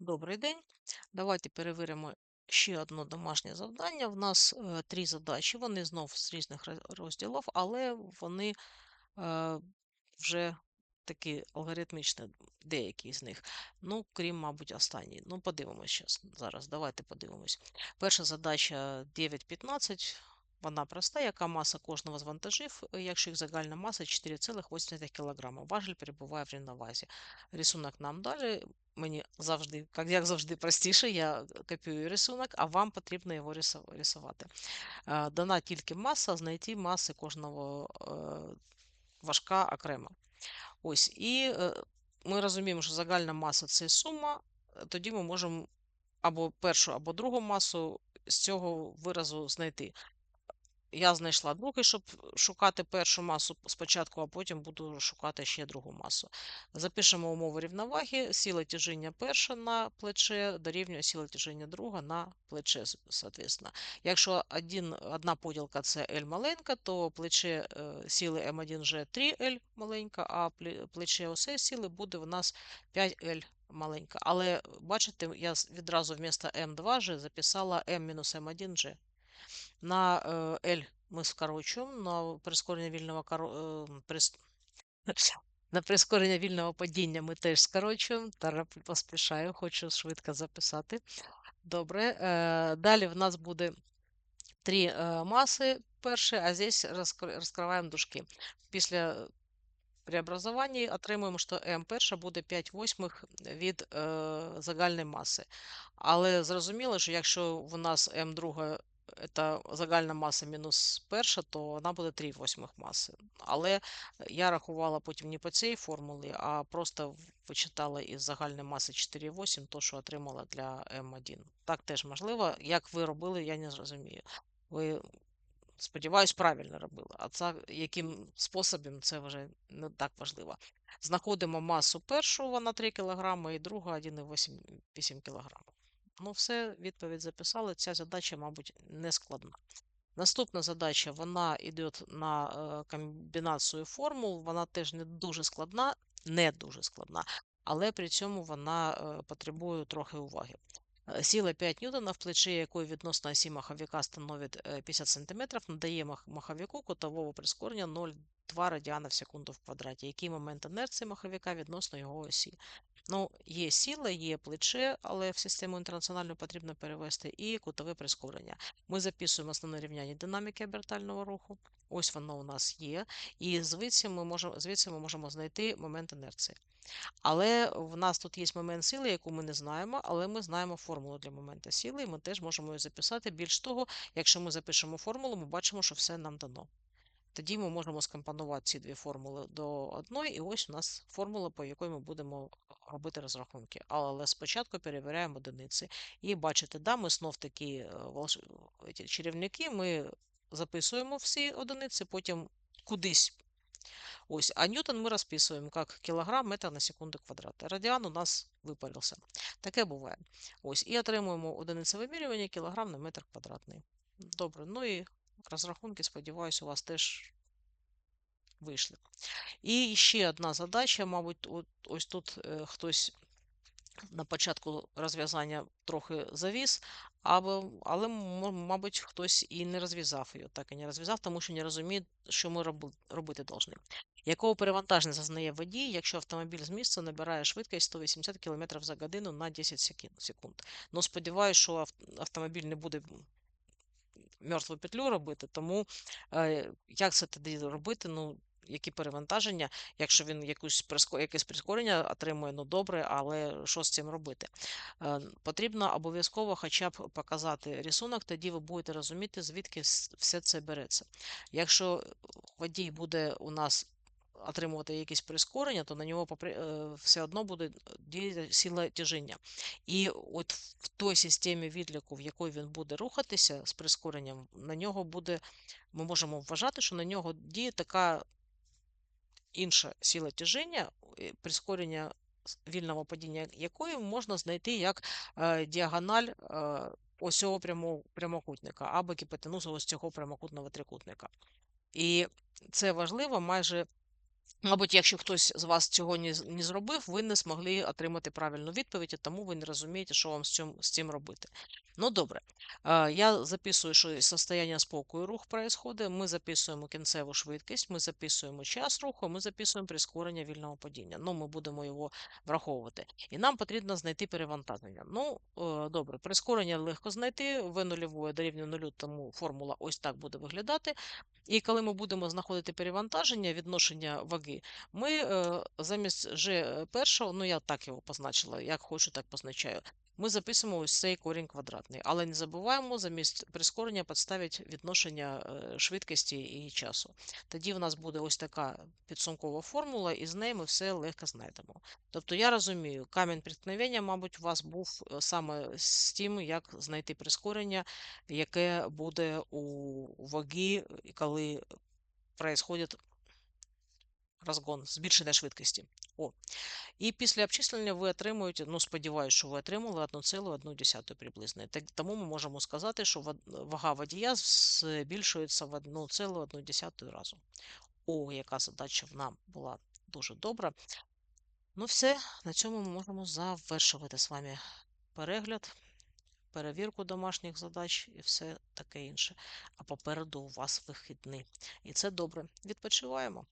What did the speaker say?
Добрий день. Давайте перевіримо ще одне домашнє завдання. В нас е, три задачі, вони знов з різних розділів, але вони е, вже такі алгоритмічні, деякі з них. Ну, крім, мабуть, останньої. Ну, подивимось зараз. Давайте подивимось. Перша задача 9.15. Вона проста, яка маса кожного з вантажів, е, якщо їх загальна маса 4,8 кг. Важіль перебуває в рівновазі. Рисунок нам далі. Мені завжди, як завжди, простіше, я копіюю рисунок, а вам потрібно його рисувати. Е, Дана тільки маса, знайти маси кожного е, важка окремо. Ось, і ми розуміємо, що загальна маса це сума, тоді ми можемо або першу, або другу масу з цього виразу знайти. Я знайшла другий, щоб шукати першу масу спочатку, а потім буду шукати ще другу масу. Запишемо умови рівноваги. Сила тяжіння перша на плече дорівнює сила тяжіння друга на плече, соответственно. Якщо один, одна поділка це L маленька, то плече е, сили М1G 3L маленька, а плече осе сили буде в нас 5L маленька. Але бачите, я відразу вмісто М2G записала M-M1G. На L ми скорочуємо, на прискорення вільного прис- на прискорення вільного падіння ми теж скорочуємо. Тара поспішаю, хочу швидко записати. Добре. Е, Далі в нас буде три маси перші, а здесь розкриваємо дужки. Після преобразування отримуємо, що m перша буде 5 восьмих від загальної маси. Але зрозуміло, що якщо в нас m друга це загальна маса мінус перша, то вона буде 3 восьмих маси. Але я рахувала потім не по цій формулі, а просто вичитала із загальної маси 4,8 то, що отримала для М1. Так теж можливо. Як ви робили, я не зрозумію. Ви Сподіваюсь, правильно робила. А це яким способом, це вже не так важливо. Знаходимо масу першу, вона 3 кг, і друга 1,8 кг. Ну, все, відповідь записали. Ця задача, мабуть, не складна. Наступна задача, вона йде на е, комбінацію формул, вона теж не дуже складна, не дуже складна, але при цьому вона е, потребує трохи уваги. Е, Сила 5 ньютонів, плече якої відносно осі маховика становить е, 50 см, надає мах- маховику котового прискорення 0,2 радіана в секунду в квадраті. Який момент інерції маховика відносно його осі? Ну, є сила, є плече, але в систему інтернаціональну потрібно перевести, і кутове прискорення. Ми записуємо основне рівняння динаміки обертального руху. Ось воно у нас є. І звідси ми можемо, звідси ми можемо знайти момент інерції. Але в нас тут є момент сили, яку ми не знаємо, але ми знаємо формулу для моменту сили, і ми теж можемо її записати. Більш того, якщо ми запишемо формулу, ми бачимо, що все нам дано. Тоді ми можемо скомпонувати ці дві формули до одної, і ось у нас формула, по якій ми будемо робити розрахунки. Але спочатку перевіряємо одиниці. І бачите, да, ми знов такі е, чарівники, ми записуємо всі одиниці, потім кудись. Ось, а ньютон ми розписуємо як кілограм метр на секунду квадрат. Радіан у нас випарився. Таке буває. Ось, і отримуємо одиниці вимірювання кілограм на метр квадратний. Добре, ну і розрахунки, сподіваюся, у вас теж вийшли. І ще одна задача, мабуть, от, ось тут е, хтось на початку розв'язання трохи завіз, або, але, мабуть, хтось і не розв'язав її, так і не розв'язав, тому що не розуміє, що ми роби- робити повинні. Якого перевантаження зазнає водій, якщо автомобіль з місця набирає швидкість 180 км за годину на 10 секунд? Ну, сподіваюся, що автомобіль не буде мертву петлю робити, тому е, як це тоді робити? Ну, які перевантаження, якщо він якусь якесь прискорення отримує, ну добре, але що з цим робити? Е, Потрібно обов'язково хоча б показати рисунок, тоді ви будете розуміти, звідки все це береться. Якщо водій буде у нас отримувати якісь прискорення, то на нього е, все одно буде діяти сила тяжіння. І от в той системі відліку, в якій він буде рухатися з прискоренням, на нього буде, ми можемо вважати, що на нього діє така інша сила тяжіння, е, прискорення вільного падіння якої можна знайти як е, діагональ е, ось цього прямо, прямокутника або гіпотенузу ось цього прямокутного трикутника. І це важливо майже Мабуть, якщо хтось з вас цього не, зробив, ви не змогли отримати правильну відповідь, і тому ви не розумієте, що вам з цим, з цим робити. Ну, добре. Е, Я записую, що состояння спокою рух происходить. Ми записуємо кінцеву швидкість, ми записуємо час руху, ми записуємо прискорення вільного падіння. Ну, ми будемо його враховувати. І нам потрібно знайти перевантаження. Ну, е, добре, прискорення легко знайти. В нульове дорівнює нулю, тому формула ось так буде виглядати. І коли ми будемо знаходити перевантаження, відношення ваги, ми е, замість G першого, ну я так його позначила, як хочу, так позначаю. Ми записуємо ось цей корінь квадратний. Але не забуваємо замість прискорення підставити відношення е, швидкості і часу. Тоді в нас буде ось така підсумкова формула, і з нею ми все легко знайдемо. Тобто я розумію, камінь преткновення, мабуть, у вас був е, саме з тим, як знайти прискорення яке буде у ваги, коли происходит розгон, збільшення швидкості. О. І після обчислення ви отримуєте, ну сподіваюся, що ви отримали 1,1 приблизно. Тому ми можемо сказати, що вага водія збільшується в 1,1 разу. О, яка задача в нам була дуже добра. Ну, все, на цьому ми можемо завершувати з вами перегляд перевірку домашніх задач і все таке інше. А попереду у вас вихідний. І це добре. Відпочиваємо.